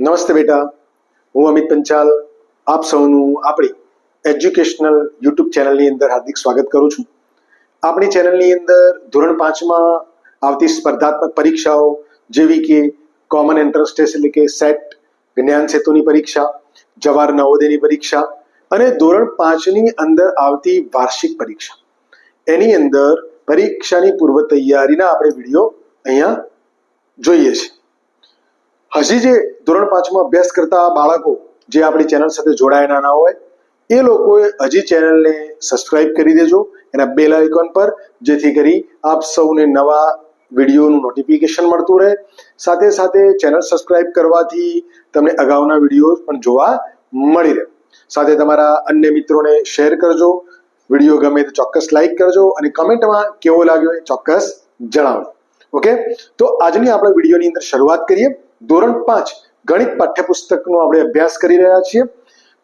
નમસ્તે બેટા. હું અમિત પંચાલ. આપ સૌનું આપણી એજ્યુકેશનલ યુટ્યુબ ચેનલની અંદર હાર્દિક સ્વાગત કરું છું. આપણી ચેનલની અંદર ધોરણ પાંચમાં આવતી સ્પર્ધાત્મક પરીક્ષાઓ જેવી કે કોમન એન્ટ્રન્સ ટેસ્ટ એટલે કે સેટ જ્ઞાન સેતુની પરીક્ષા, જવાહર નવોદયની પરીક્ષા અને ધોરણ પાંચની અંદર આવતી વાર્ષિક પરીક્ષા. એની અંદર પરીક્ષાની પૂર્વ તૈયારીના આપણે વીડિયો અહીંયા જોઈએ છીએ હજી જે ધોરણ પાંચમાં અભ્યાસ કરતા બાળકો જે આપણી ચેનલ સાથે જોડાયેલા ના હોય, એ લોકોએ હજી ચેનલને સબસ્ક્રાઇબ કરી દેજો. એના બેલ આઇકોન પર, જેથી કરી આપ સૌને નવા વિડીયોનું નોટિફિકેશન મળતું રહે. સાથે સાથે ચેનલ સબસ્ક્રાઇબ કરવાથી તમને અગાઉના વીડિયો પણ જોવા મળી રહે. સાથે તમારા અન્ય મિત્રોને શેર કરજો. વીડિયો ગમે તો ચોક્કસ લાઈક કરજો અને કમેન્ટમાં કેવો લાગ્યો એ ચોક્કસ જણાવજો. ઓકે? તો આજની આપણે વિડીયોની અંદર શરૂઆત કરીએ. ધોરણ પાંચ ગણિત પાઠ્યપુસ્તકનો આપણે અભ્યાસ કરી રહ્યા છીએ.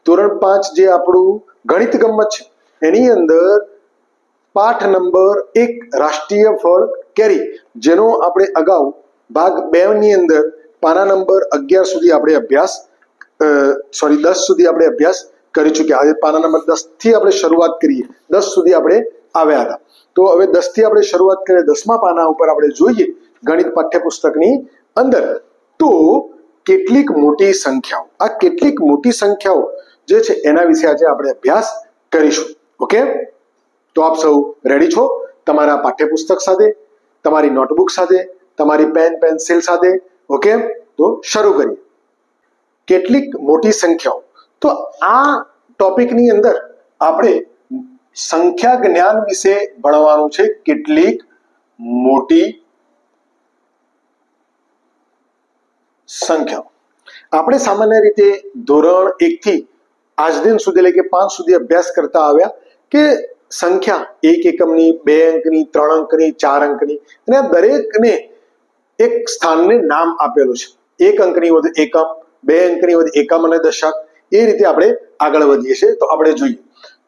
ધોરણ પાંચ જે આપણું ગણિત ગમ્મત છે, એની અંદર પાઠ નંબર એક રાષ્ટ્રીય ફળ કેરી, જેનો આપણે અગાઉ ભાગ બે ની અંદર પાના નંબર અગિયાર સુધી આપણે અભ્યાસ સોરી દસ સુધી આપણે અભ્યાસ કરી ચૂક્યા. આજે પાના નંબર દસથી આપણે શરૂઆત કરીએ. દસ સુધી આપણે આવ્યા હતા. તો હવે દસથી આપણે શરૂઆત કરીએ, દસમા પાના ઉપર આપણે જોઈએ ગણિત પાઠ્યપુસ્તકની અંદર. તો કેટલીક મોટી સંખ્યાઓ, આ કેટલીક મોટી સંખ્યાઓ જે છે એના વિશે આજે આપણે અભ્યાસ કરીશું. ઓકે તો આપ સૌ રેડી છો? તમારા પાઠ્યપુસ્તક સાથે, તમારી નોટબુક સાથે, તમારી પેન પેન્સિલ સાથે. ઓકે તો શરૂ કરીએ. કેટલીક મોટી સંખ્યાઓ. તો આ ટોપિકની અંદર આપણે સંખ્યા જ્ઞાન વિશે ભણવાનું છે કેટલીક મોટી સંખ્યાઓ આપણે સામાન્ય રીતે ધોરણ એક થી આજ દિન સુધી એટલે કે પાંચ સુધી અભ્યાસ કરતા આવ્યા કે સંખ્યા એક એકમની, બે અંકની, ત્રણ અંકની, ચાર અંકની અને આ દરેકને એક સ્થાનને નામ આપેલું છે. એક અંકની વધુ એકમ, બે અંકની વધુ એકમ અને દશક એ રીતે આપણે આગળ વધીએ છીએ. તો આપણે જોઈએ.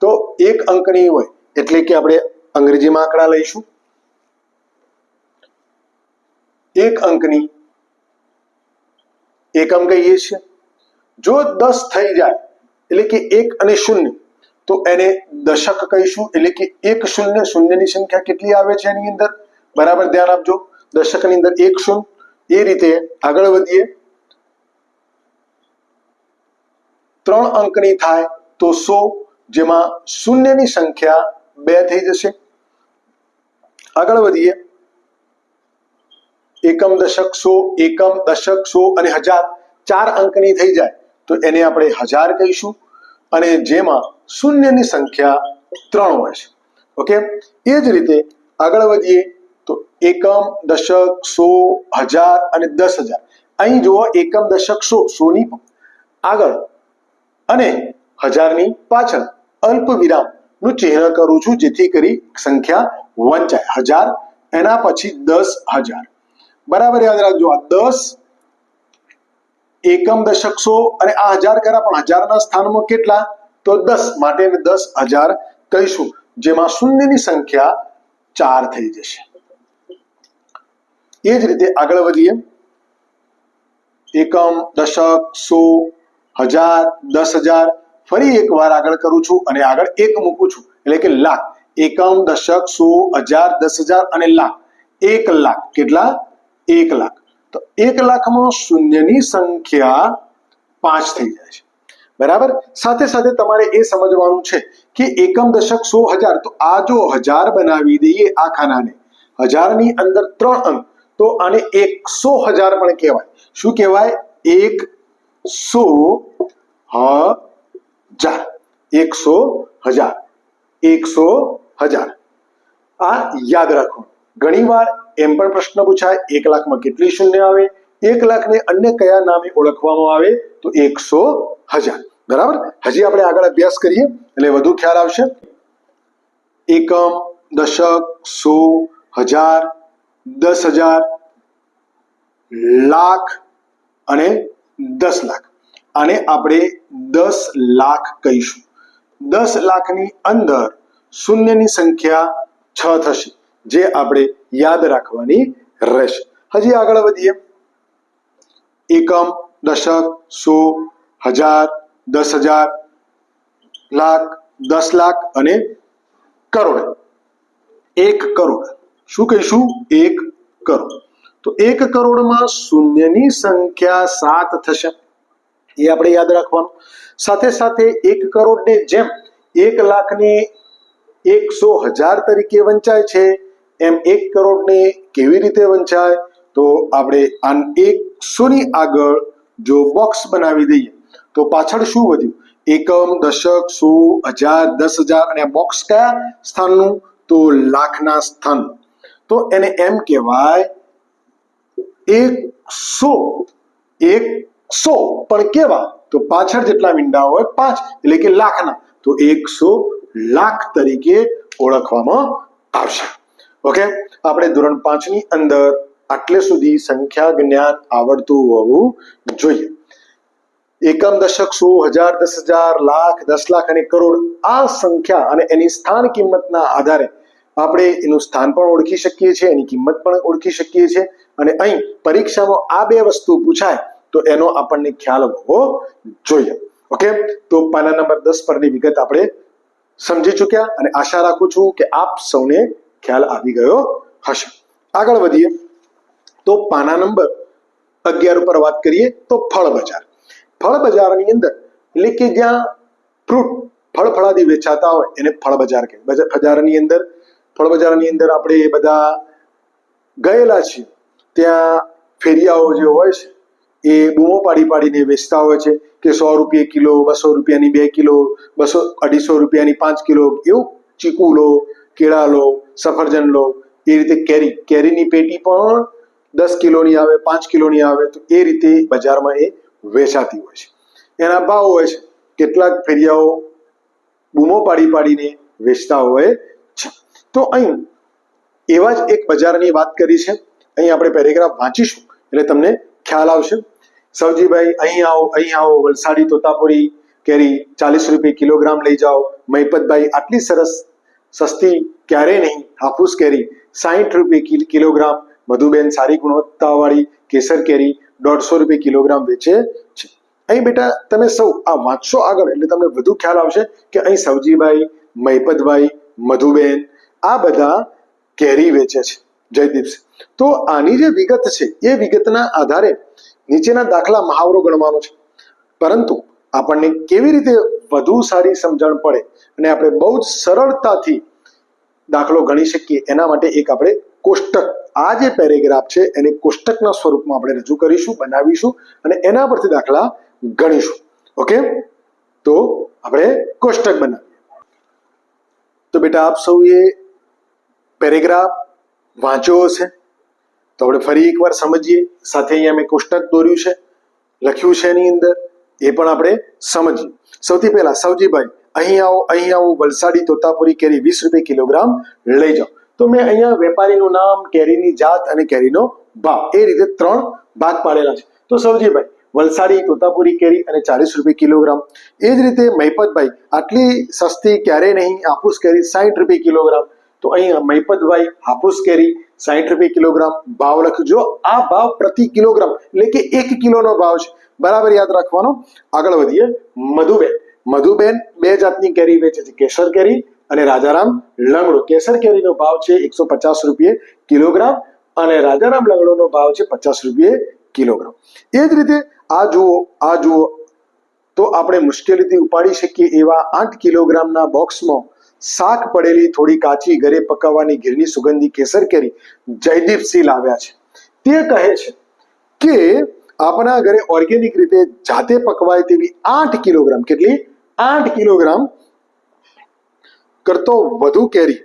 તો એક અંકની હોય એટલે કે આપણે અંગ્રેજીમાં આંકડા લઈશું. એક અંકની એકમ કહીએ છીએ. જો દસ થઈ જાય, એટલે કે એક અને શૂન્ય, તો એને દશક કહીશું, એટલે કે એક શૂન્ય, શૂન્યની સંખ્યા કેટલી આવે છે એની અંદર? બરાબર ધ્યાન આપજો. દશકની અંદર એક શૂન્ય, એ રીતે આગળ વધીએ. ત્રણ અંકની થાય તો સો, જેમાં શૂન્યની સંખ્યા બે થઈ જશે. આગળ વધીએ. એકમ દશક સો, એકમ દશક સો અને હજાર ચાર અંકની થઈ જાય, તો એને આપણે હજાર કહીશું અને જેમાં શૂન્યની સંખ્યા ત્રણ હોય છે. ઓકે? એ જ રીતે આગળ વધીએ, તો એકમ દશક સો, હજાર અને દસ હજાર. અહીં જુઓ, એકમ દશક સો, સોની આગળ. અને હજારની પાછળ અલ્પ વિરામનું ચિહ્ન કરું છું, જેથી કરી સંખ્યા વંચાય. હજાર, એના પછી દસ હજાર. બરાબર યાદ રાખજો, આ દસ એકમ દશક સો અને આ હજાર કર્યા, પણ હજારના સ્થાનમાં કેટલા? તો દસ માટે દસ હજાર કહીશું, જેમાં શૂન્યની સંખ્યા ચાર થઈ જશે. એ જ રીતે આગળ વધીએ. એકમ, દશક, સો, હજાર, દસ હજાર, ફરી એક વાર આગળ કરું છું અને આગળ એક મૂકું છું. એટલે કે લાખ. એકમ, દશક, સો, હજાર, દસ હજાર અને લાખ. એક લાખ. કેટલા? એક લાખ. તો એક લાખમાં શૂન્યની સંખ્યા પાંચ થઈ જાય છે. બરાબર? સાથે સાથે તમારે એ સમજવાનું છે કે એકમ દશક સો હજાર. તો આ જો હજાર બનાવી દઈએ આ ખાનાને હજારની અંદર ત્રણ અંક. તો આને એકસો હજાર પણ કહેવાય. શું કહેવાય? એક સો હજાર. એકસો હજાર. એકસો હજાર. આ યાદ રાખો. ઘણીવાર એમ પણ પ્રશ્ન પૂછાય, એક લાખમાં કેટલી શૂન્ય આવે? એક લાખને અન્ય કયા નામે ઓળખવામાં આવે? તો એકસો હજાર. બરાબર? હજી આપણે આગળ અભ્યાસ કરીએ, એટલે વધુ ખ્યાલ આવશે. એકમ, દશક, સો, હજાર, દસ હજાર, લાખ અને દસ લાખ. આને આપણે દસ લાખ કહીશું. દસ લાખની અંદર શૂન્યની સંખ્યા છ થશે, જે આપણે યાદ રાખવાની રહેશે. હજી આગળ વધીએ. એકમ, દશક, સો, હજાર, દસ હજાર, લાખ, દસ લાખ અને કરોડ. એક કરોડ. શું કહીશું? એક કરોડ. તો એક કરોડમાં શૂન્યની સંખ્યા સાત થશે. એ આપણે યાદ રાખવાનું. સાથે સાથે એક કરોડને જેમ એક લાખને એકસો હજાર તરીકે વંચાય છે એમ એક કરોડને કેવી રીતે વંચાય? તો આપણે આ એકસોની આગળ જો બોક્સ બનાવી દઈએ, તો પાછળ શું વધ્યું? એકમ, દશક, સો, હજાર, દસ હજાર અને બોક્સ કયા સ્થાનનું? તો લાખના સ્થાન. તો એને એમ કહેવાય એકસો એકસો. પણ કેવા? તો પાછળ જેટલા મીંડા હોય પાંચ, એટલે કે લાખના. તો એકસો લાખ તરીકે ઓળખવામાં આવશે. ઓકે આપણે ધોરણ પાંચની અંદર આટલે સુધી સંખ્યા જ્ઞાન આવડતું હોવું જોઈએ. એકમ દશક સો, હજાર દસ હજાર, લાખ દસ લાખ અને કરોડ આ સંખ્યા અને એની સ્થાન કિંમતના આધારે આપણે એનું સ્થાન પણ ઓળખી શકીએ છીએ, એની કિંમત પણ ઓળખી શકીએ છીએ. અને અહીં પરીક્ષામાં આ બે વસ્તુ પૂછાય તો એનો આપણને ખ્યાલ હોવો જોઈએ. ઓકે તો પાના નંબર દસ પરની વિગત આપણે સમજી ચૂક્યા અને આશા રાખું છું કે આપ સૌને ખ્યાલ આવી ગયો હશે. આગળ વધીએ. તો પાના નંબર અગિયાર ઉપર વાત કરીએ તો ફળ બજાર. ફળ બજારની અંદર એટલે કે જ્યાં ફ્રૂટ ફળ ફળાદી વેચાતા હોય એને ફળ બજાર કહે બજારની અંદર, ફળ બજારની અંદર આપણે બધા ગયેલા છીએ. ત્યાં ફેરિયાઓ જે હોય છે, એ બૂમો પાડી પાડીને વેચતા હોય છે કે સો રૂપિયા કિલો, બસો રૂપિયાની બે કિલો, બસો, અઢીસો રૂપિયાની પાંચ કિલો, એવું ચીકુ લો કેળા લો, સફરજન લો, એ રીતે કેરી. કેરીની પેટી પણ દસ કિલોની આવે, પાંચ કિલોની આવે, તો એ રીતે બજારમાં એ વેચાતી હોય છે. એના ભાવ હોય છે. કેટલાક ફેરિયાઓ બૂમો પાડી પાડીને વેચતા હોય છે. તો અહીં એવા જ એક બજારની વાત કરી છે. અહીં આપણે પેરેગ્રાફ વાંચીશું, એટલે તમને ખ્યાલ આવશે. સવજીભાઈ, અહીં આવો અહીં આવો, વલસાડી, તોતાપુરી કેરી ચાલીસ રૂપિયા કિલોગ્રામ લઈ જાઓ. મહિપતભાઈ, આટલી સરસ સસ્તી ક્યારે નહીં હાફૂસ કેરી સાહીઠ રૂપિયે કિલ- કિલોગ્રામ મધુબેન સારી ગુણવત્તાવાળી કેસર કેરી દોઢસો રૂપિયે કિલોગ્રામ વેચે છે અહીં બેટા તમે સૌ આ વાંચશો આગળ એટલે તમને વધુ ખ્યાલ આવશે કે અહીં સવજીભાઈ મહિપતભાઈ મધુબેન આ બધા કેરી વેચે છે જયદીપસિંહ તો આની જે વિગત છે એ વિગતના આધારે નીચેના દાખલા મહાવરો ગણવાનો છે પરંતુ આપણને કેવી રીતે વધુ સારી સમજણ પડે અને આપણે બહુ જ સરળતાથી દાખલો ગણી શકીએ, એના માટે એક આપણે કોષ્ટક, આ જે પેરેગ્રાફ છે, એને કોષ્ટકના સ્વરૂપમાં આપણે રજૂ કરીશું, બનાવીશું અને એના પરથી દાખલા ગણીશું. ઓકે? તો આપણે કોષ્ટક બનાવીએ. તો બેટા, આપ સૌએ પેરેગ્રાફ વાંચ્યો હશે. તો આપણે ફરી એકવાર સમજીએ. સાથે અહીંયા મેં કોષ્ટક દોર્યું છે. લખ્યું છે એની અંદર. એ પણ આપણે સમજીએ. સૌથી પહેલા સવજીભાઈ, અહીં આવો અહીં આવો, વલસાડી તોતાપુરી કેરી વીસ રૂપિયા કિલોગ્રામ લઈ જાઓ. તો મેં અહીંયા વેપારીનું નામ, કેરીની જાત અને કેરીનો ભાવ, એ રીતે ત્રણ ભાગ પાડેલા છે. તો સવજીભાઈ, વલસાડી તોતાપુરી કેરી અને ચાલીસ રૂપિયા કિલોગ્રામ. એ જ રીતે મહિપતભાઈ, આટલી સસ્તી ક્યારેય નહીં, હાફૂસ કેરી સાહીઠ રૂપિયા કિલોગ્રામ. તો અહીંયા મહિપતભાઈ, હાફૂસ કેરી સાઠ રૂપિયા કિલોગ્રામ. ભાવ લખજો, આ ભાવ પ્રતિ કિલોગ્રામ, એટલે કે એક કિલોનો ભાવ છે. બરાબર યાદ રાખવાનો. આગળ વધીએ. મધુબેન. મધુબેન બે જાતની કેરી વેચે છે. કેસર કેરી અને રાજારામ લંગડો. કેસર કેરીનો ભાવ છે એકસો પચાસ રૂપિયે કિલોગ્રામ અને રાજારામ લંગડોનો ભાવ છે પચાસ રૂપિયે કિલોગ્રામ. એ જ રીતે આ જુઓ આ જુઓ. તો આપણે મુશ્કેલીથી ઉપાડી શકીએ એવા આઠ કિલોગ્રામના બોક્સમાં શાક પડેલી થોડી કાચી ઘરે પકાવવાની ઘીરની સુગંધી કેસર કેરી જયદીપસિંહ લાવ્યા છે. તે કહે છે કે આપણા ઘરે ઓર્ગેનિક રીતે જાતે પકવાય તેવી આઠ કિલોગ્રામ કેટલી? આઠ કિલોગ્રામ કરતો વધુ કેરી.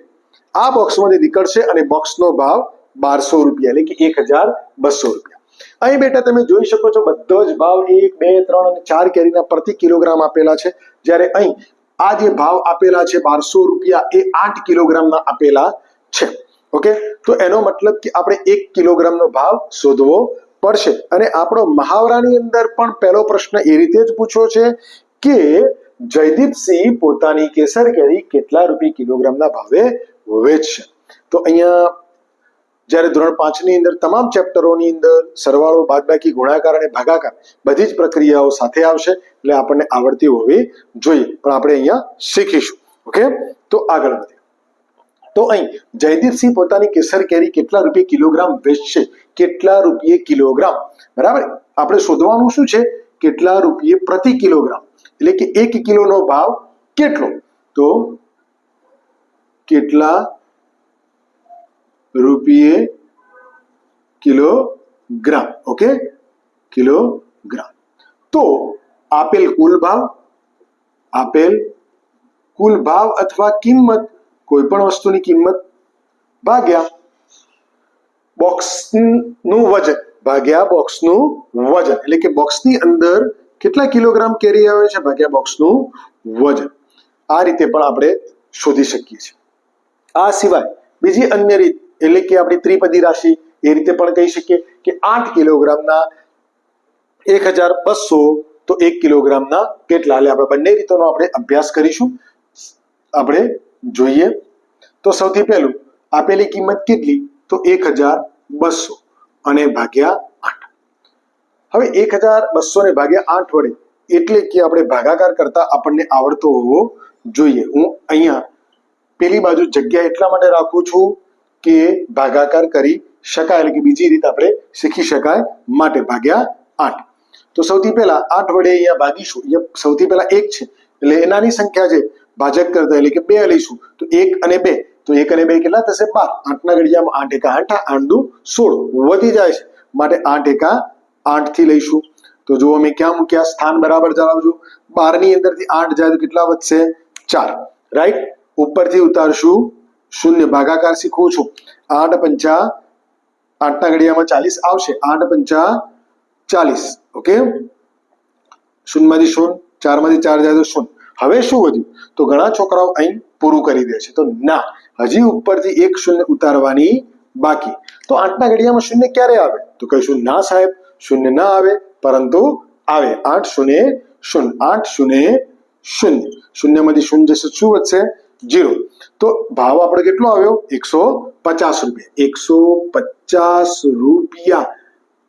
આ બોક્સમાંથી નીકળશે અને બોક્સનો ભાવ બારસો રૂપિયા એટલે કે એક હજાર બસો રૂપિયા. અહીં બેટા તમે જોઈ શકો છો બધો જ ભાવ એક, બે, ત્રણ અને ચાર કેરીના પ્રતિ કિલોગ્રામ આપેલા છે. જ્યારે અહીં આ જે ભાવ આપેલા છે બારસો રૂપિયા એ આઠ કિલોગ્રામના આપેલા છે. ઓકે? તો એનો મતલબ કે આપણે એક કિલોગ્રામનો ભાવ શોધવો પડશે. અને આપણો મહાવરાની અંદર પણ પહેલો પ્રશ્ન એ રીતે જ પૂછ્યો છે કે જયદીપસિંહ પોતાની કેસર કેરી કેટલા રૂપિયા કિલોગ્રામના ભાવે વેચશે? તો અહીંયા જ્યારે ધોરણ પાંચની અંદર તમામ ચેપ્ટરોની અંદર સરવાળો, બાદબાકી, ગુણાકાર અને ભાગાકાર બધી જ પ્રક્રિયાઓ સાથે આવશે, એટલે આપણને આવડતી હોવી જોઈએ. પણ આપણે અહીંયા શીખીશું. ઓકે? તો આગળ વધીએ. તો અહીં જયદીપસિંહ પોતાની કેસર કેરી કેટલા રૂપિયે કિલોગ્રામ વેચશે? કેટલા રૂપિયે કિલોગ્રામ? બરાબર? આપણે શોધવાનું શું છે? કેટલા રૂપિયે પ્રતિ કિલોગ્રામ? એટલે કે એક કિલોનો ભાવ કેટલો? તો કેટલા રૂપિયે કિલોગ્રામ? ઓકે? કિલોગ્રામ. તો આપેલ કુલ ભાવ, આપેલ કુલ ભાવ અથવા કિંમત કોઈ પણ વસ્તુની કિંમત ભાગ્યા બોક્સનું વજન, ભાગ્યા બોક્સનું વજન. એટલે કે બોક્સની અંદર કેટલા કિલોગ્રામ કેરી આવે છે? ભાગ્યા બોક્સનું વજન. આ રીતે પણ આપણે શોધી શકીએ છીએ. આ સિવાય બીજી અન્ય રીત, એટલે કે આપણી ત્રિપદી રાશિ, એ રીતે પણ કહી શકીએ કે આઠ કિલોગ્રામના એક હજાર બસો તો એક કિલોગ્રામના કેટલા? એટલે આપણે બંને રીતોનો આપણે અભ્યાસ કરીશું. આપણે જોઈએ. તો સૌથી પહેલું, આપેલી કિંમત કેટલી? તો એક હજાર બસો અને ભાગ્યા આઠ. હવે એક હજાર બસો ને ભાગ્યા આઠ વડે એટલે કે આપણે ભાગાકાર કરતા આપણને આવડતો હોવો જોઈએ. હું અહીંયા પેલી બાજુ જગ્યા એટલા માટે રાખું છું કે ભાગાકાર કરી શકાય એટલે કે બીજી રીત આપણે શીખી શકાય માટે ભાગ્યા આઠ. તો સૌથી પહેલા આઠ વડે અહીંયા ભાગીશું. અહીંયા સૌથી પહેલા એક છે. એટલે એનાની સંખ્યા છે ભાજક કરતા એટલે કે બે લઈશું. તો એક અને બે. તો એક અને બે કેટલા થશે? બાર. આઠના ઘડિયામાં આઠ એકા આઠ દુ સોળ. વધી જાય છે. માટે આઠ એકા આઠથી લઈશું. તો જુઓ અમે ક્યાં મૂક્યા? સ્થાન બરાબર જણાવજો. બારની અંદરથી આઠ જાય તો કેટલા વધશે? ચાર. રાઈટ? ઉપરથી ઉતારશું. શૂન્ય. ભાગાકાર શીખવું છું. આઠ પંચા આઠના ઘડિયામાં ચાલીસ આવશે. આઠ પંચા ચાલીસ. ઓકે? શૂન્યમાંથી શૂન્ય. ચારમાંથી ચાર જાય તો શૂન્ય. હવે શું વધ્યું? તો ઘણા છોકરાઓ અહીં પૂરું કરી દે છે. તો ના, હજી ઉપરથી એક શૂન્ય ઉતારવાની બાકી. તો આઠના ઘડિયામાં શૂન્ય ક્યારે આવે? તો કહીશું ના સાહેબ, શૂન્ય ના આવે, પરંતુ આવે. આઠ શૂન્ય શૂન્ય, આઠ શૂન્ય શૂન્ય. શૂન્યમાંથી શૂન્ય જશે, શું વધશે? જીરો. તો ભાવ આપણે કેટલો આવ્યો? એકસો પચાસ રૂપિયા. એકસો પચાસ રૂપિયા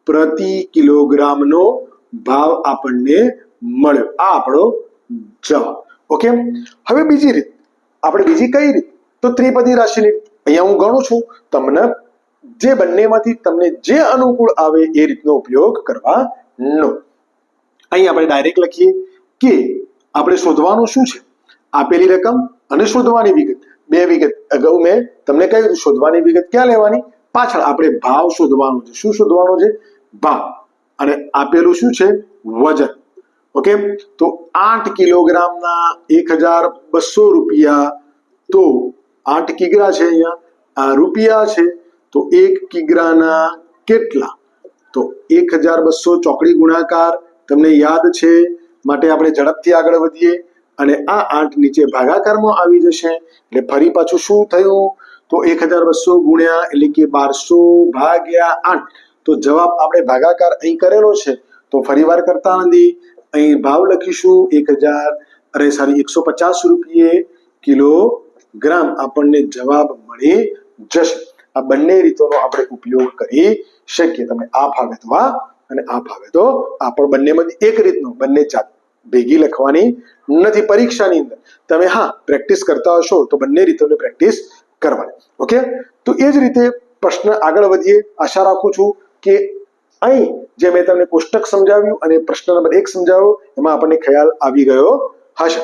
પ્રતિ કિલોગ્રામનો ભાવ આપણને મળ્યો. આ આપણો જવાબ ઓકે હવે બીજી રીત. આપણે બીજી કઈ રીત? તો ત્રિપદી રાશિની. અહીંયા હું ગણું છું, તમને જે બંનેમાંથી તમને જે અનુકૂળ આવે એ રીતનો ઉપયોગ કરવાનો અહીં આપણે ડાયરેક્ટ લખીએ કે આપણે શોધવાનું શું છે? આપેલી રકમ અને શોધવાની વિગત. બે વિગત અગાઉ મેં તમને કહ્યું શોધવાની વિગત ક્યાં લેવાની? પાછળ આપણે ભાવ શોધવાનો છે. શું શોધવાનો છે? ભાવ. અને આપેલું શું છે? વજન. ઓકે તો આઠ કિલોગ્રામના એક હજાર બસો રૂપિયા. તો આઠ કિગ્રા છે અહીંયા. આ રૂપિયા છે. તો એક કિગ્રાના કેટલા? તો એક હજાર બસો ચોકડી ગુણાકાર તમને યાદ છે. માટે આપણે ઝડપથી આગળ વધીએ. અને આ આઠ નીચે ભાગાકારમાં આવી જશે. એટલે ફરી પાછું શું થયું? તો એક હજાર બસો ગુણ્યા એટલે કે બારસો ભાગ્યા આઠ. તો જવાબ આપણે ભાગાકાર અહીં કરેલો છે. તો ફરીવાર કરતા નથી અહીં ભાવ લખીશું એક હજાર, અરે સારી એકસો પચાસ રૂપિયે કિલોગ્રામ આપણને જવાબ મળી જશે. આ બંને રીતોનો આપણે ઉપયોગ કરી શકીએ. તમે આ ફાવે તો આ અને આ ફાવે તો આ. પણ બંનેમાંથી એક રીતનો, બંને જાત ભેગી લખવાની નથી પરીક્ષાની અંદર. તમે હા પ્રેક્ટિસ કરતા હશો તો બંને રીતોની પ્રેક્ટિસ કરવાની. ઓકે તો એ જ રીતે પ્રશ્ન આગળ વધીએ. આશા રાખું છું કે અહીં જે મેં તમને કોષ્ટક સમજાવ્યું અને પ્રશ્ન નંબર એક સમજાવ્યો એમાં આપણને ખ્યાલ આવી ગયો હશે.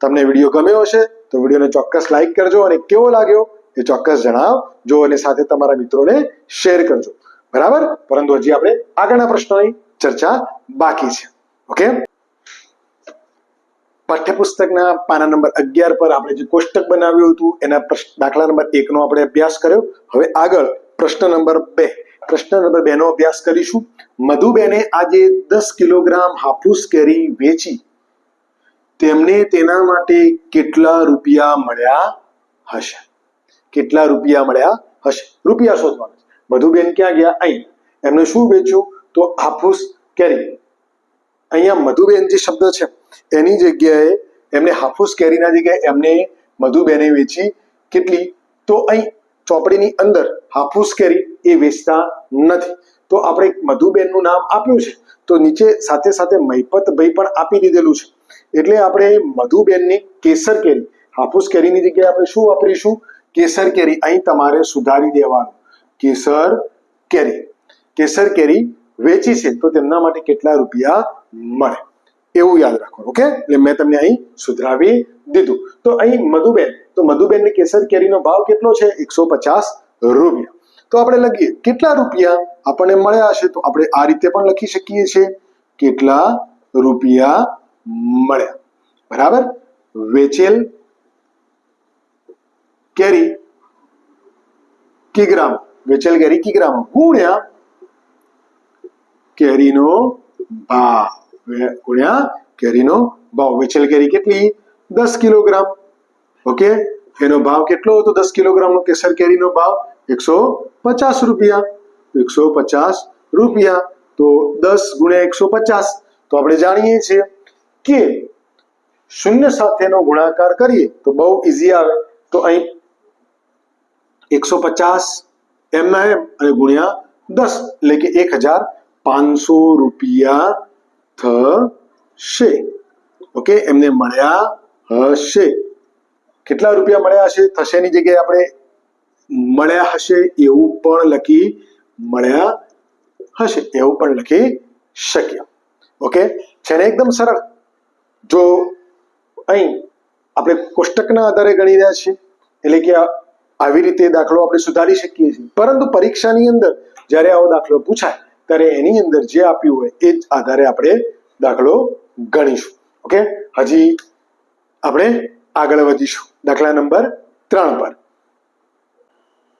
તમને વીડિયો ગમ્યો હશે, તો વિડીયોને ચોક્કસ લાઈક કરજો અને કેવો લાગ્યો એ ચોક્કસ જણાવજો અને સાથે તમારા મિત્રોને શેર કરજો. બરાબર? પરંતુ હજી આપણે આગળના પ્રશ્નોની ચર્ચા બાકી છે. ઓકે? પાઠ્યપુસ્તકના પાના નંબર અગિયાર પર આપણે જે કોષ્ટક બનાવ્યું હતું, એના દાખલા નંબર એકનો આપણે અભ્યાસ કર્યો. હવે આગળ પ્રશ્ન નંબર બે. પ્રશ્ન નંબર બે નો અભ્યાસ કરીશું. મધુબેને આજે દસ કિલોગ્રામ હાફૂસ કેરી વેચી. તેમને તેના માટે કેટલા રૂપિયા મળ્યા હશે? કેટલા રૂપિયા મળ્યા હશે? રૂપિયા શોધવાના મધુબેન ક્યાં ગયા? અહીં. એમને શું વેચ્યું? તો હાફૂસ કેરી. અહીંયા મધુબેન જે શબ્દ છે, એની જગ્યાએ એમને હાફૂસ કેરીના જગ્યાએ એમને મધુબેને વેચી કેટલી? તો અહીં ચોપડીની અંદર હાફૂસ કેરી એ વેચતા નથી. તો આપણે મધુબેનનું નામ આપ્યું છે. તો નીચે સાથે સાથે મહિપતભાઈ પણ આપી દીધેલું છે. એટલે આપણે મધુબેનની કેસર કેરી, હાફૂસ કેરીની જગ્યાએ આપણે શું વાપરીશું? કેસર કેરી અહીં તમારે સુધારી દેવાનું. કેસર કેરી. કેસર કેરી વેચી છે તો તેમના માટે કેટલા રૂપિયા મળે? એવું યાદ રાખો ઓકે? એટલે મેં તમને અહીં સુધરાવી દીધું. તો અહીં મધુબેન તો મધુબેનની કેસર કેરીનો ભાવ કેટલો છે? એકસો પચાસ રૂપિયા. તો આપણે લખીએ, કેટલા રૂપિયા આપણને મળ્યા હશે? તો આપણે આ રીતે પણ લખી શકીએ છીએ, કેટલા રૂપિયા મળ્યા. બરાબર? વેચેલ કેરી કિગ્રામ, વેચેલ કેરી કિગ્રામ ગુણ્યા કેરીનો ભાવ. ગુણ્યા કેરીનો ભાવ. વેચેલ કેરી કેટલી? દસ કિલોગ્રામ. ઓકે? એનો ભાવ કેટલો હતો? દસ કિલોગ્રામનો કેસર કેરીનો ભાવ એકસો પચાસ રૂપિયા. એકસો પચાસ રૂપિયા. તો દસ ગુણ્યા એકસો પચાસ. તો આપણે જાણીએ છીએ કે શૂન્ય સાથેનો ગુણાકાર કરીએ તો બહુ ઇઝી આવે. તો અહીં એકસો પચાસ એમના એમ અને ગુણ્યા દસ એટલે કે એક હજાર પાંચસો રૂપિયા થશે. ઓકે? એમને મળ્યા હશે. કેટલા રૂપિયા મળ્યા હશે? થશેની જગ્યાએ આપણે મળ્યા હશે એવું પણ લખી મળ્યા હશે એવું પણ લખી શકીએ. ઓકે? છે ને એકદમ સરળ. જો અહીં આપણે કોષ્ટકના આધારે ગણી રહ્યા છીએ, એટલે કે આવી રીતે દાખલો આપણે સુધારી શકીએ છીએ. પરંતુ પરીક્ષાની અંદર જ્યારે આવો દાખલો પૂછાય, ત્યારે એની અંદર જે આપ્યું હોય એ જ આધારે આપણે દાખલો ગણીશું. ઓકે? હજી આપણે આગળ વધીશું. દાખલા નંબર ત્રણ પર.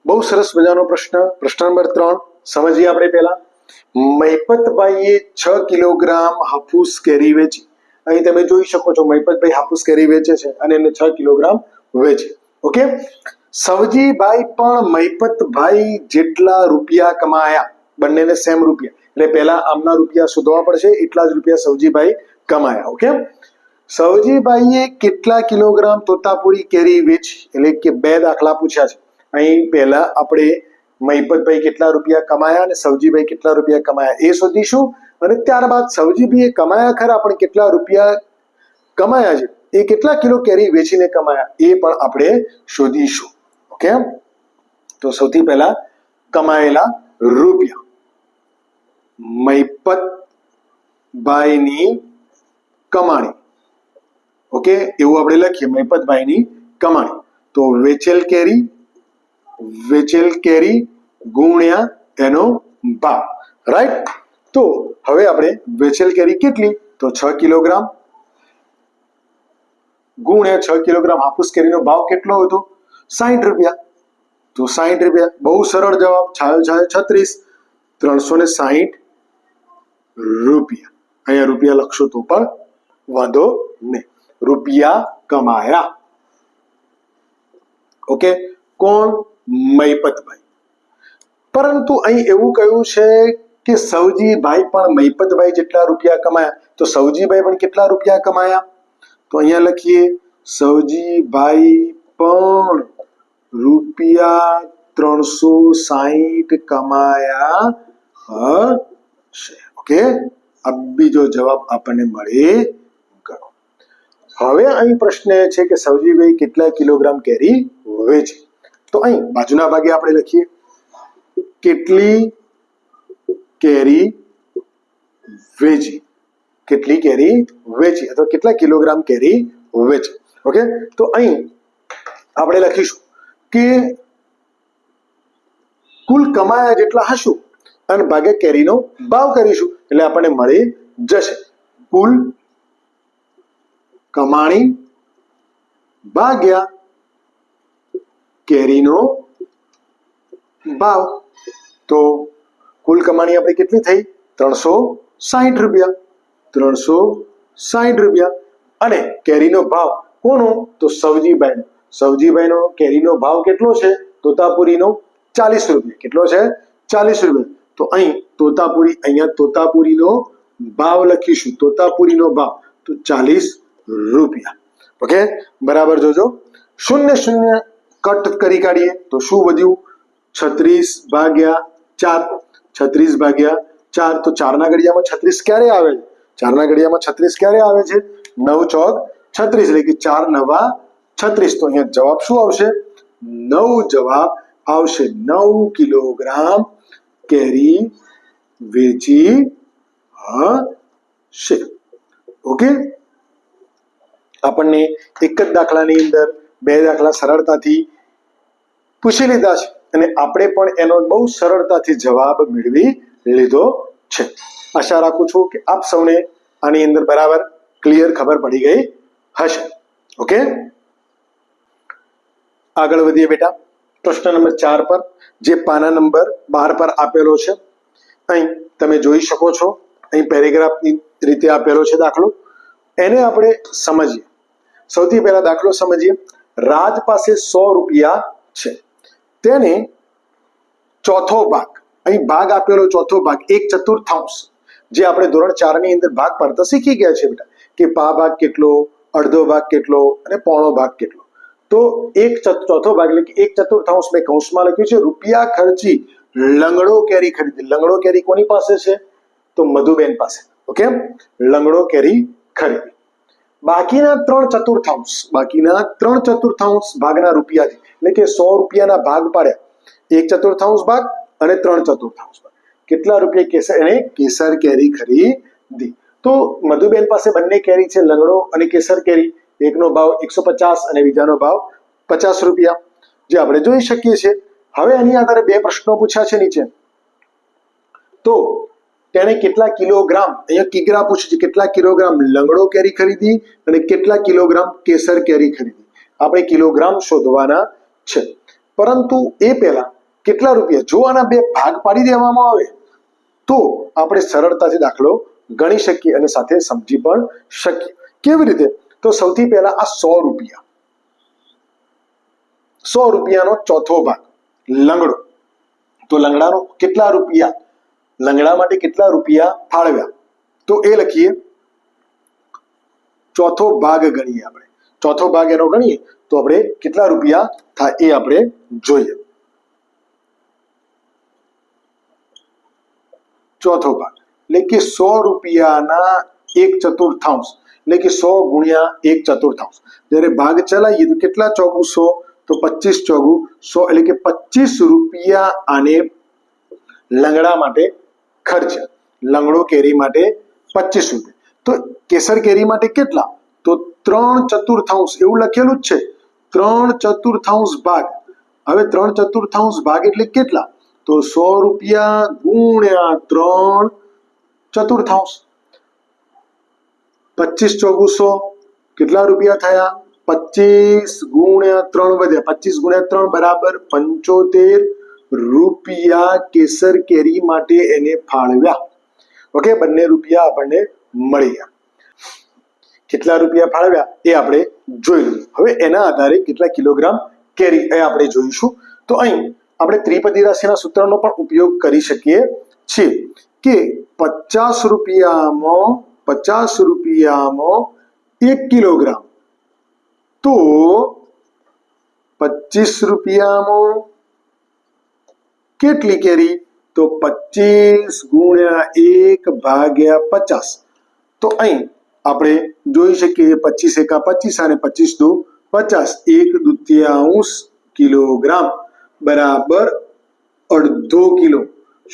બહુ સરસ મજાનો પ્રશ્ન. પ્રશ્ન નંબર ત્રણ. સમજીએ આપણે પહેલા. મહિપતભાઈએ છ કિલોગ્રામ હાફૂસ કેરી વેચી. અહીં તમે જોઈ શકો છો મહિપતભાઈ હાફૂસ કેરી વેચે છે અને એને છ કિલોગ્રામ વેચે. ઓકે? સવજીભાઈ પણ મહિપતભાઈ જેટલા રૂપિયા કમાયા. બંનેને સેમ રૂપિયા. એટલે પહેલા આમના રૂપિયા શોધવા પડશે, એટલા જ રૂપિયા સવજીભાઈ કમાયા. ઓકે? સવજીભાઈએ કેટલા કિલોગ્રામ તોતાપુરી કેરી વેચી? એટલે કે બે દાખલા પૂછ્યા છે. અહીં પહેલા આપણે મહિપતભાઈ કેટલા રૂપિયા કમાયા અને સવજીભાઈ કેટલા રૂપિયા કમાયા એ શોધીશું. અને ત્યારબાદ સવજીભાઈએ કમાયા ખરા, પણ કેટલા રૂપિયા કમાયા છે? એ કેટલા કિલો કેરી વેચીને કમાયા? એ પણ આપણે શોધીશું. ઓકે? તો સૌથી પહેલા કમાયેલા રૂપિયા. મહિપતભાઈની કમાણી. ઓકે? એવું આપણે લખીએ, મહિપતભાઈની કમાણી. તો વેચેલ કેરી વેચેલ કેરી, ગુણ્યા એનો ભાવ. રાઈટ તો હવે આપણે વેચેલ કેરી કેટલી? તો છ કિલોગ્રામ. ગુણ્યા છ કિલોગ્રામ હાફૂસ કેરીનો ભાવ કેટલો હતો? સાહીઠ રૂપિયા. તો સાહીઠ રૂપિયા. બહુ સરળ જવાબ. છાયો છાયો છત્રીસ. ત્રણસો ને સાહીઠ રૂપિયા. અહીંયા રૂપિયા લખશો તો પણ વાંધો નહીં. રૂપિયા કમાયા. ઓકે કોણ? મૈપતભાઈ. પરંતુ અહીં એવું કહ્યું છે કે સવજીભાઈ પણ મૈપતભાઈ જેટલા રૂપિયા કમાયા. તો સવજીભાઈ પણ કેટલા રૂપિયા કમાયા? તો અહીંયા લખીએ, સવજીભાઈ પણ રૂપિયા ત્રણસો સાહીઠ કમાયા હશે. ઓકે આ બીજો જવાબ આપણને મળે હવે અહીં પ્રશ્ન એ છે કે સવજીભાઈ કેટલા કિલોગ્રામ કેરી વેચે તો અહીં બાજુના ભાગે આપણે લખીએ. કેટલી કેરી વેચી કેટલી કેરી વેચી અથવા કેટલા કિલોગ્રામ કેરી વેચી ઓકે? તો અહીં આપણે લખીશું કે કુલ કમાયા જેટલા હશું અને ભાગે કેરીનો ભાવ કરીશું એટલે આપણને મળી જશે. કુલ કમાણી ભાગ્યા કેરીનો ભાવ. તો કુલ કમાણી આપણી કેટલી થઈ? ત્રણસો સાહીઠ રૂપિયા. ત્રણસો સાહીઠ રૂપિયા. અને કેરીનો ભાવ કોનો? તો સવજીભાઈનો. સવજીભાઈનો કેરીનો ભાવ કેટલો છે? તોતાપુરીનો ચાલીસ રૂપિયા. કેટલો છે? ચાલીસ રૂપિયા. તો અહીં તોતાપુરી, અહીંયા તોતાપુરીનો ભાવ લખીશું. તોતાપુરીનો ભાવ. તો ચાલીસ રૂપિયા ઓકે બરાબર જોજો શૂન્ય શૂન્ય કટ કરી કાઢીએ તો શું વધ્યું છત્રીસ ભાગ્યા ચાર છત્રીસ ભાગ્યા ચાર તો ચારના ઘડિયામાં છત્રીસ ક્યારે આવે છે ચારના ઘડિયામાં છત્રીસ ક્યારે આવે છે નવ ચોક છત્રીસ એટલે કે ચાર નવા છત્રીસ. તો અહીંયા જવાબ શું આવશે? નવ જવાબ આવશે. નવ કિલોગ્રામ કેરી વેચી હશે. ઓકે આપણને એક જ દાખલાની અંદર બે દાખલા સરળતાથી પૂછી લીધા છે અને આપણે પણ એનો બહુ સરળતાથી જવાબ મેળવી લીધો છે. આશા રાખું છું કે આપ સૌને આની અંદર બરાબર ક્લિયર ખબર પડી ગઈ હશે. ઓકે? આગળ વધીએ બેટા. પ્રશ્ન નંબર ચાર પર, જે પાના નંબર બાર પર આપેલો છે. અહીં તમે જોઈ શકો છો. અહીં પેરેગ્રાફની રીતે આપેલો છે દાખલો. એને આપણે સમજીએ. સૌથી પહેલા દાખલો સમજીએ. રાજ પાસે સો રૂપિયા છે. તેને ચોથો ભાગ, અહીં ભાગ આપેલો ચોથો ભાગ, એક ચતુર્થાંશ, જે આપણે ધોરણ ચારની અંદર ભાગ પાડતા શીખી ગયા છે બેટા, કે પા ભાગ કેટલો, અડધો ભાગ કેટલો અને પોણો ભાગ કેટલો. તો એક ચોથો ભાગ એટલે કે એક ચતુર્થાંશ મેં કૌંસમાં લખ્યું છે, રૂપિયા ખર્ચી લંગડો કેરી ખરીદી. લંગડો કેરી કોની પાસે છે? તો મધુબેન પાસે. ઓકે? લંગડો કેરી ખરીદી. બાકીના ત્રણ ચતુર્થાંશ, બાકીના ત્રણ ચતુર્થાંશ ભાગના રૂપિયાથી, એટલે કે સો રૂપિયાના ભાગ પાડ્યા. એક ચતુર્થાંશ ભાગ અને ત્રણ ચતુર્થાંશ ભાગ. કેટલા રૂપિયા કેસર એને કેસર કેરી ખરીદી? તો મધુબેન પાસે બંને કેરી છે, લંગડો અને કેસર કેરી. એકનો ભાવ એકસો પચાસ અને બીજાનો ભાવ પચાસ રૂપિયા. જે આપણે જોઈ શકીએ છીએ. હવે એની આધારે બે પ્રશ્નો પૂછ્યા છે નીચે. તો તેણે કેટલા કિલોગ્રામ, અહીંયા કિગ્રા પૂછે છે, કેટલા કિલોગ્રામ લંગડો કેરી ખરીદી અને કેટલા કિલોગ્રામ કેસર કેરી ખરીદી? આપણે કિલોગ્રામ શોધવાના છે. પરંતુ એ પહેલા કેટલા રૂપિયા? જો આના બે ભાગ પાડી દેવામાં આવે, તો આપણે સરળતાથી દાખલો ગણી શકીએ અને સાથે સમજી પણ શકીએ. કેવી રીતે? તો સૌથી પહેલા આ સો રૂપિયા. સો રૂપિયાનો ચોથો ભાગ, લંગડો. તો લંગડાનો કેટલા રૂપિયા? લંગડા માટે કેટલા રૂપિયા ફાળવ્યા? તો એ લખીએ. ચોથો ભાગ ગણીએ આપણે. ચોથો ભાગ એનો ગણીએ તો આપણે કેટલા રૂપિયા થાય એ આપણે જોઈએ. ચોથો ભાગ. એટલે કે સો રૂપિયાના એક ચતુર્થાંશ. એટલે કે સો ગુણ્યા એક ચતુર્થાંશ. જ્યારે ભાગ ચલાવીએ તો કેટલા ચોગુ સો? તો પચીસ ચોગુ સો. એટલે કે પચીસ રૂપિયા આને લંગડા માટે ખર્ચ લંગડો કેરી માટે પચીસ રૂપિયા. તો કેસર કેરી માટે કેટલા? તો ત્રણ ચતુર્થાંશ, એવું લખેલું જ છે. ત્રણ ચતુર્થાંશ ભાગ. હવે ત્રણ ચતુર્થાંશ ભાગ એટલે કેટલા? તો સો રૂપિયા ગુણ્યા ત્રણ ચતુર્થાંશ. પચીસ ચોગુસો કેટલા રૂપિયા થયા? પચીસ ગુણ્યા ત્રણ વધ્યા. પચીસ ગુણ્યા ત્રણ બરાબર પંચોતેર રૂપિયા કેસર કેરી માટે એને ફાળવ્યા. ઓકે બંને રૂપિયા આપણને મળી ગયા કેટલા રૂપિયા ફાળવ્યા? એ આપણે જોઈ લઈએ. હવે એના આધારે કેટલા કિલોગ્રામ કેરી એ આપણે જોઈશું. તો અહીં આપણે ત્રિપદી રાશિના સૂત્રનો પણ ઉપયોગ કરી શકીએ છીએ કે પચાસ રૂપિયામાં પચાસ રૂપિયામાં એક કિલોગ્રામ. તો પચીસ રૂપિયામાં કેટલી કેરી? તો પચીસ ગુણ્યા એક ભાગ્યા પચાસ. તો અહીં આપણે જોઈ શકીએ પચીસ એકા પચીસ અને પચીસ દુ પચાસ. એક દુત્યાંશ કિલોગ્રામ. બરાબર અડધો કિલો.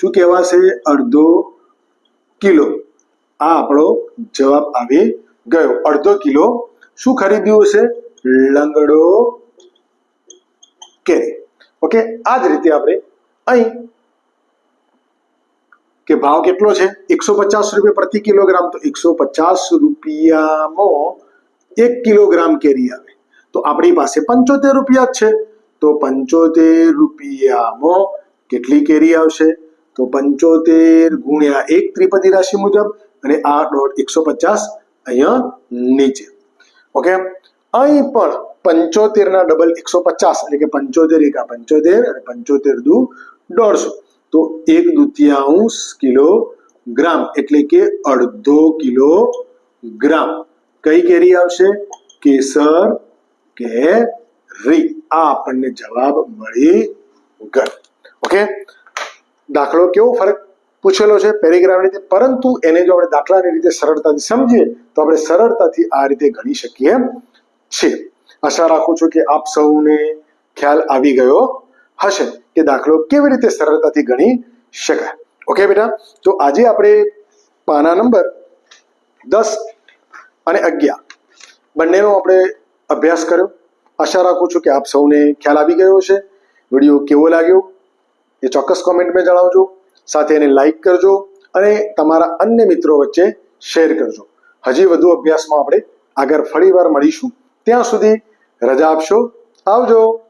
શું કહેવાશે? અડધો કિલો. આ આપણો જવાબ આવી ગયો. અડધો કિલો. શું ખરીદ્યું હશે? લંગડો કેરી. ઓકે, આ જ રીતે આપણે અહીં કે ભાવ કેટલો છે? એકસો પચાસ રૂપિયા પ્રતિ કિલોગ્રામ. તો એકસો પચાસ રૂપિયામાં એક કિલોગ્રામ કેરી આવે. તો આપણી પાસે પંચોતેર રૂપિયા જ છે. તો પંચોતેર રૂપિયામાં કેટલી કેરી આવશે? તો પંચોતેર ગુણ્યા એક ત્રિપદી રાશિ મુજબ અને આ દોઢ એકસો પચાસ અહીંયા નીચે. ઓકે? અહીં પણ પંચોતેર ના ડબલ એકસો પચાસ એટલે કે પંચોતેર એકા પંચોતેર અને પંચોતેર દુ દોઢસો. તો એક દુત્યાંશ કિલો ગ્રામ એટલે કે અડધો કિલો ગ્રામ કઈ કેરી આવશે? કેસર કેરી. રી આ આપણને જવાબ મળી ગયો. ઓકે? દાખલો કેવો ફરક પૂછેલો છે પેરેગ્રાફની રીતે? પરંતુ એને જો આપણે દાખલાની રીતે સરળતાથી સમજીએ, તો આપણે સરળતાથી આ રીતે ગણી શકીએ છીએ. આશા રાખું છું કે આપ સૌને ખ્યાલ આવી ગયો હશે. કે દાખલો કેવી રીતે સરળતાથી ગણી શકાય. ઓકે બેટા? તો આજે આપણે પાના નંબર દસ અને અગિયાર બંનેનો આપણે અભ્યાસ કર્યો. આશા રાખું છું કે આપ સૌને ખ્યાલ આવી ગયો છે વીડિયો કેવો લાગ્યો એ ચોક્કસ કોમેન્ટમાં જણાવજો. સાથે એને લાઈક કરજો અને તમારા અન્ય મિત્રો વચ્ચે શેર કરજો. હજી વધુ અભ્યાસમાં આપણે આગળ ફરીવાર મળીશું. ત્યાં સુધી રજા આપશો. આવજો.